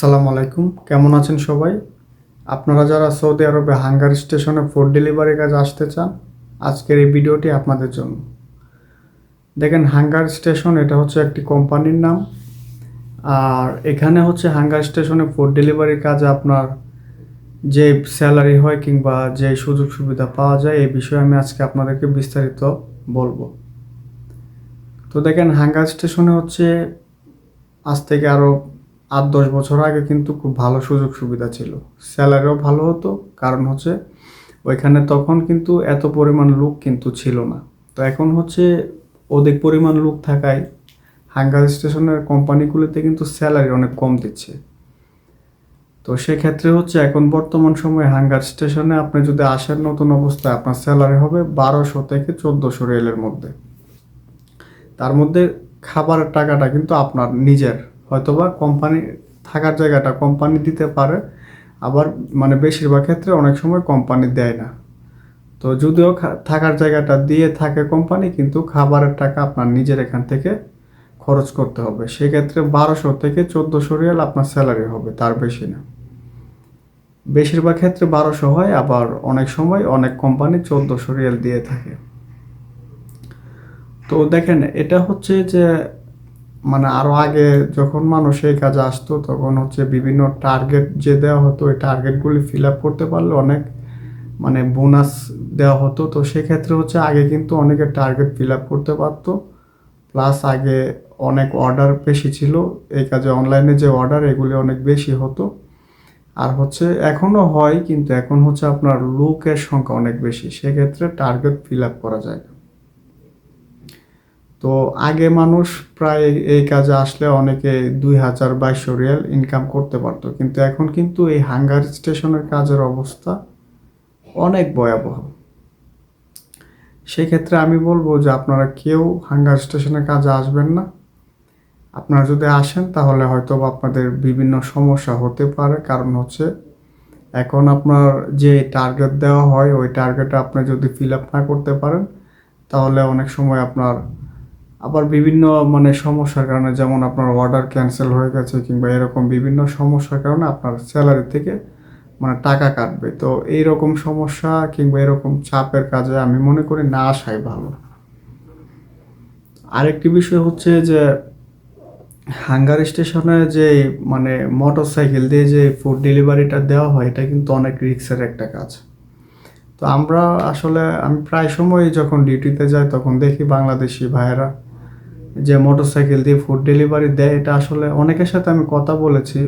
আসসালামু আলাইকুম। কেমন আছেন সবাই? আপনারা যারা সৌদি আরবে হাঙ্গার স্টেশনে ফুড ডেলিভারি কাজ আসতে চান, আজকের এই ভিডিওটি আপনাদের জন্য। দেখেন, হাঙ্গার স্টেশন, এটা হচ্ছে একটি কোম্পানির নাম। আর এখানে হচ্ছে হাঙ্গার স্টেশনে ফুড ডেলিভারির কাজে আপনার যে স্যালারি হয় কিংবা যে সুযোগ সুবিধা পাওয়া যায়, এই বিষয়ে আমি আজকে আপনাদেরকে বিস্তারিত বলব। তো দেখেন, হাঙ্গার স্টেশনে হচ্ছে আজ থেকে আরও আট, দশ বছর আগে কিন্তু খুব ভালো সুযোগ সুবিধা ছিল। স্যালারিও ভালো হতো, কারণ হচ্ছে ওইখানে তখন কিন্তু এত পরিমাণ লোক কিন্তু ছিল না। তো এখন হচ্ছে অধিক পরিমাণ লোক থাকায় হাঙ্গার স্টেশনের কোম্পানিগুলিতে কিন্তু স্যালারি অনেক কম দিচ্ছে। তো সেক্ষেত্রে হচ্ছে এখন বর্তমান সময়ে হাঙ্গার স্টেশনে আপনি যদি আসেন নতুন অবস্থায়, আপনার স্যালারি হবে বারোশো থেকে চোদ্দোশো রেলের মধ্যে। তার মধ্যে খাবারের টাকাটা কিন্তু আপনার নিজের। হয়তোবা কোম্পানি থাকার জায়গাটা কোম্পানি দিতে পারে, আবার মানে বেশিরভাগ ক্ষেত্রে অনেক সময় কোম্পানি দেয় না। তো যদিও থাকার জায়গাটা দিয়ে থাকে কোম্পানি কিন্তু খাবারের টাকা আপনার নিজের এখান থেকে খরচ করতে হবে। সেক্ষেত্রে বারোশো থেকে চোদ্দোশো রিয়াল আপনার স্যালারি হবে, তার বেশি না। বেশিরভাগ ক্ষেত্রে বারোশো হয়, আবার অনেক সময় অনেক কোম্পানি চোদ্দোশো রিয়াল দিয়ে থাকে। তো দেখেন, এটা হচ্ছে যে মানে আরও আগে যখন মানুষ এই কাজে আসতো, তখন হচ্ছে বিভিন্ন টার্গেট যে দেওয়া হতো, ওই টার্গেটগুলি ফিল আপ করতে পারলে অনেক মানে বোনাস দেওয়া হতো। তো সেক্ষেত্রে হচ্ছে আগে কিন্তু অনেকে টার্গেট ফিল আপ করতে পারতো। প্লাস আগে অনেক অর্ডার বেশি ছিল। এই কাজে অনলাইনে যে অর্ডার এগুলি অনেক বেশি হতো। আর হচ্ছে এখনও হয়, কিন্তু এখন হচ্ছে আপনার লোকের সংখ্যা অনেক বেশি। সেক্ষেত্রে টার্গেট ফিল আপ করা যায় না। তো আগে মানুষ প্রায় এই কাজে আসলে অনেকে দুই হাজার বাইশশো রিয়াল ইনকাম করতে পারতো। কিন্তু এখন কিন্তু এই হাঙ্গার স্টেশনের কাজের অবস্থা অনেক ভয়াবহ। সেক্ষেত্রে আমি বলব যে আপনারা কেউ হাঙ্গার স্টেশনের কাজে আসবেন না। আপনারা যদি আসেন, তাহলে হয়তো আপনাদের বিভিন্ন সমস্যা হতে পারে। কারণ হচ্ছে, এখন আপনার যে টার্গেট দেওয়া হয়, ওই টার্গেটে আপনি যদি ফিল আপ না করতে পারেন, তাহলে অনেক সময় আপনার আবার বিভিন্ন মানে সমস্যার কারণে, যেমন আপনার অর্ডার ক্যান্সেল হয়ে গেছে কিংবা এরকম বিভিন্ন সমস্যার কারণে আপনার স্যালারি থেকে মানে টাকা কাটবে। তো এই রকম সমস্যা কিংবা এরকম চাপের কাজে আমি মনে করি না আসাই ভালো। আরেকটি বিষয় হচ্ছে যে হাঙ্গার স্টেশনে যে মানে মোটর সাইকেল দিয়ে যে ফুড ডেলিভারিটা দেওয়া হয়, এটা কিন্তু অনেক রিক্সের একটা কাজ। তো আমরা আসলে, আমি প্রায় সময় যখন ডিউটিতে যাই, তখন দেখি বাংলাদেশি ভাইয়েরা যে মোটর সাইকেল দিয়ে ফুড ডেলিভারি দেয়, এটা আসলে অনেকের সাথে আমি কথা বলেছি।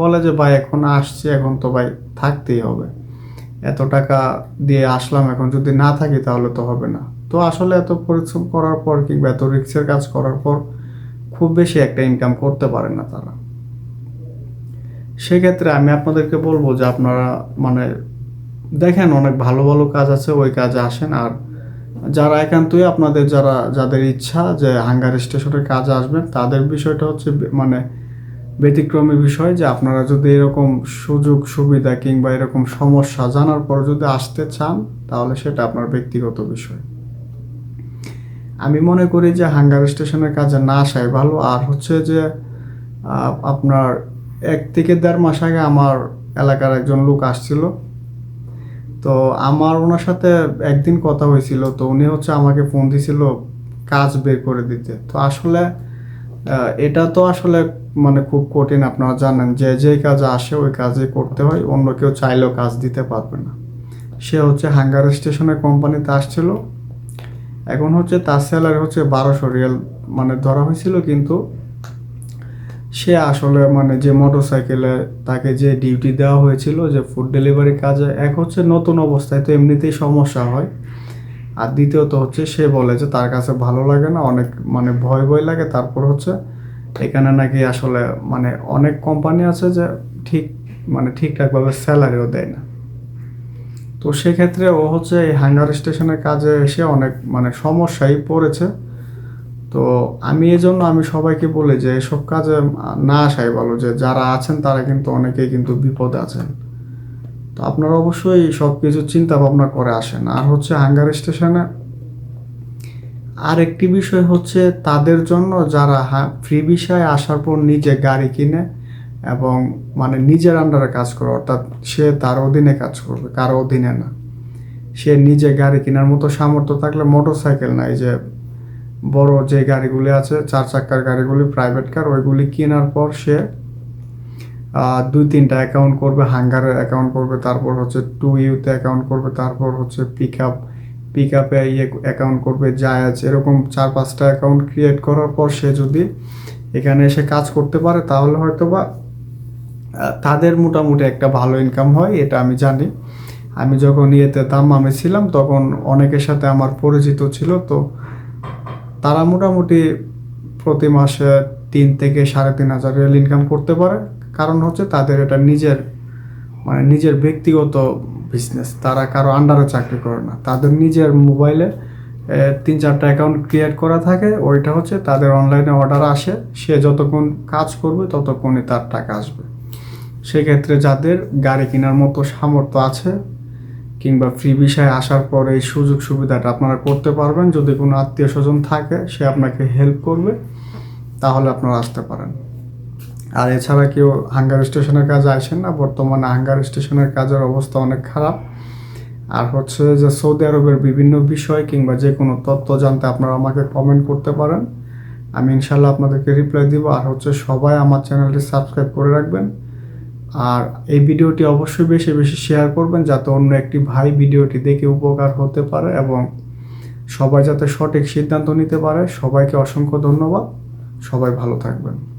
বলে যে, ভাই, এখন আসছি, এখন তো ভাই থাকতেই হবে। এত টাকা দিয়ে আসলাম, এখন যদি না থাকি তাহলে তো হবে না। তো আসলে এত পরিশ্রম করার পর কিংবা এত রিক্সের কাজ করার পর খুব বেশি একটা ইনকাম করতে পারে না তারা। সেক্ষেত্রে আমি আপনাদেরকে বলব যে, আপনারা মানে দেখেন অনেক ভালো ভালো কাজ আছে, ওই কাজে আসেন। আর যারা একান্তই আপনাদের যারা, যাদের ইচ্ছা যে হাঙ্গার স্টেশনের কাজে আসবেন, তাদের বিষয়টা হচ্ছে মানে ব্যতিক্রমী বিষয় যে আপনারা যদি এরকম সুযোগ, সুবিধা কিংবা এরকম সমস্যা জানার পর যদি আসতে চান, তাহলে সেটা আপনার ব্যক্তিগত বিষয়। আমি মনে করি যে হাঙ্গার স্টেশনের কাজে না আসাই ভালো। আর হচ্ছে যে আপনার এক থেকে দেড় মাস আগে আমার এলাকার একজন লোক আসছিল। তো আমার ওনার সাথে একদিন কথা হয়েছিল, তো উনি হচ্ছে আমাকে ফোন দিছিল কাজ বের করে দিতে। তো আসলে এটা তো আসলে মানে খুব কঠিন, আপনারা জানেন, যে যে কাজ আসে ওই কাজে করতে হয়, অন্য কেউ চাইলেও কাজ দিতে পারবে না। সে হচ্ছে হাঙ্গার স্টেশনের কোম্পানিতে আসছিল। এখন হচ্ছে তার স্যালারি হচ্ছে বারোশো রিয়াল মানে ধরা হয়েছিল, কিন্তু সে আসলে মানে যে মোটর সাইকেলে তাকে যে ডিউটি দেওয়া হয়েছিল যে ফুড ডেলিভারি কাজে, এক হচ্ছে নতুন অবস্থায় তো এমনিতেই সমস্যা হয়। আর দ্বিতীয়ত হচ্ছে সে বলে যে তার কাছে ভালো লাগে না, অনেক মানে ভয় ভয় লাগে। তারপর হচ্ছে এখানে নাকি আসলে মানে অনেক কোম্পানি আছে যে ঠিক মানে ঠিকঠাকভাবে স্যালারিও দেয় না। তো সেক্ষেত্রে ও হচ্ছে এই হাঙ্গার স্টেশনের কাজে এসে অনেক মানে সমস্যায় পড়েছে। তো আমি এই জন্য আমি সবাইকে বলি যে এসব কাজে না আসাই ভালো, যে যারা আছেন তারা কিন্তু অনেকেই কিন্তু বিপদে আছেন। তো আপনারা অবশ্যই সব কিছু চিন্তা ভাবনা করে আসেন। আর হচ্ছে হাঙ্গার স্টেশনে আর একটি বিষয় হচ্ছে তাদের জন্য যারা ফ্রি বিষয়ে আসার পর নিজে গাড়ি কিনে এবং মানে নিজের আন্ডারে কাজ করে, অর্থাৎ সে তার অধীনে কাজ করবে, কারও অধীনে না। সে নিজে গাড়ি কেনার মতো সামর্থ্য থাকলে মোটর সাইকেল নাই যে বড় যে গাড়িগুলি আছে, চার চাক্কার গাড়িগুলি প্রাইভেট কার ওইগুলি কেনার পর সে দুই তিনটা অ্যাকাউন্ট করবে হাঙ্গারের অ্যাকাউন্ট করবে, তারপর হচ্ছে টু ইউতে অ্যাকাউন্ট করবে, তারপর হচ্ছে পিক আপ পিক আপে ইয়ে অ্যাকাউন্ট করবে, জায়াজ, এরকম চার পাঁচটা অ্যাকাউন্ট ক্রিয়েট করার পর সে যদি এখানে এসে কাজ করতে পারে, তাহলে হয়তো বা তাদের মোটামুটি একটা ভালো ইনকাম হয়, এটা আমি জানি। আমি যখন ইয়েতে দাম দাম্মামে ছিলাম, তখন অনেকের সাথে আমার পরিচিত ছিল, তো তারা মোটামুটি প্রতি মাসে তিন থেকে সাড়ে তিন হাজার রিয়াল ইনকাম করতে পারে। কারণ হচ্ছে তাদের এটা নিজের মানে নিজের ব্যক্তিগত বিজনেস তারা কারও আন্ডারে চাকরি করে না। তাদের নিজের মোবাইলে তিন চারটা অ্যাকাউন্ট ক্রিয়েট করা থাকে। ওইটা হচ্ছে তাদের অনলাইনে অর্ডার আসে। সে যতক্ষণ কাজ করবে, ততক্ষণই তার টাকা আসবে। সেক্ষেত্রে যাদের গাড়ি কেনার মতো সামর্থ্য আছে কিংবা ফ্রি বিষয়ে আসার পরে এই সুযোগ সুবিধাটা আপনারা করতে পারবেন। যদি কোনো আত্মীয় স্বজন থাকে, সে আপনাকে হেল্প করবে, তাহলে আপনারা আসতে পারেন। আর এছাড়া কেউ হাঙ্গার স্টেশনের কাজে আসেন না। বর্তমানে হাঙ্গার স্টেশনের কাজের অবস্থা অনেক খারাপ। আর হচ্ছে যে সৌদি আরবের বিভিন্ন বিষয় কিংবা যে কোনো তথ্য জানতে আপনারা আমাকে কমেন্ট করতে পারেন। আমি ইনশাল্লাহ আপনাদেরকে রিপ্লাই দিব। আর হচ্ছে সবাই আমার চ্যানেলটি সাবস্ক্রাইব করে রাখবেন। আর এই ভিডিওটি অবশ্যই বেশি বেশি শেয়ার করবেন যাতে অন্য একটি ভাই ভিডিওটি দেখে উপকার হতে পারে এবং সবাই যাতে সঠিক সিদ্ধান্ত নিতে পারে। সবাইকে অসংখ্য ধন্যবাদ। সবাই ভালো থাকবেন।